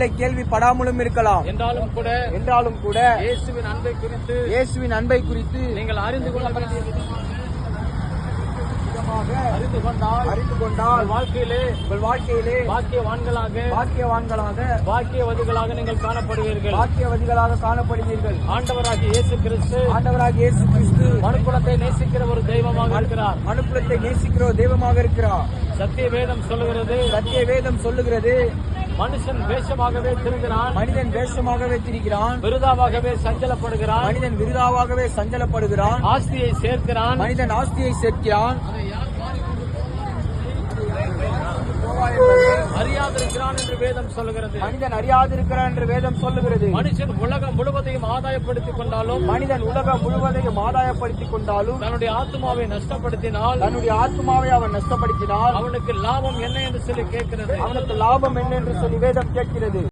ஒருவேளை கேள்விப்படாமலும் இருக்கலாம். என்றாலும் கூட என்றாலும் கூட இயேசுவின் அன்பை குறித்து இயேசுவின் அன்பை குறித்து நீங்கள் அறிந்து கொள்ள வேண்டிய அறிந்து கொண்டால் அறிந்து கொண்டால் வாழ்க்கையிலே உங்கள் வாழ்க்கையிலே பாக்கியவான்களாக பாக்கியவான்களாக பாக்கியவதிகளாக நீங்கள் காணப்படுவீர்கள். பாக்கியவதிகளாக காணப்படுவீர்கள். ஆண்டவராகிய இயேசு கிறிஸ்து ஆண்டவராக இயேசு கிறிஸ்து மனுக்குலத்தை நேசிக்கிற ஒரு தெய்வமாக இருக்கிறார். மனுக்குலத்தை நேசிக்கிற ஒரு தெய்வமாக இருக்கிறார். சத்திய வேதம் சொல்லுகிறது. சத்திய வேதம் சொல்லுகிறது. மனுஷன் வேஷமாகவே திருகிறான் மனிதன் வேஷமாகவே திரிகிறான். விருதாவாகவே சஞ்சலப்படுகிறான். மனிதன் விருதாவாகவே சஞ்சலப்படுகிறான். ஆஸ்தியை சேர்க்கிறான். மனிதன் ஆஸ்தியை சேர்க்கிறான். என்று வேதம் சொல்லுகிறது. மனிதன் அறியாதிருக்கிறான் என்று வேதம் சொல்லுகிறது. மனுஷன் உலகம் முழுவதையும் ஆதாயப்படுத்திக் கொண்டாலும் மனிதன் உலகம் முழுவதையும் ஆதாயப்படுத்திக் கொண்டாலும் தன்னுடைய ஆத்மாவை நஷ்டப்படுத்தினால் தன்னுடைய ஆத்மாவை அவன் நஷ்டப்படுத்தினால் அவனுக்கு லாபம் என்ன என்று சொல்லி கேட்கிறது. அவனுக்கு லாபம் என்ன என்று சொல்லி வேதம் கேட்கிறது.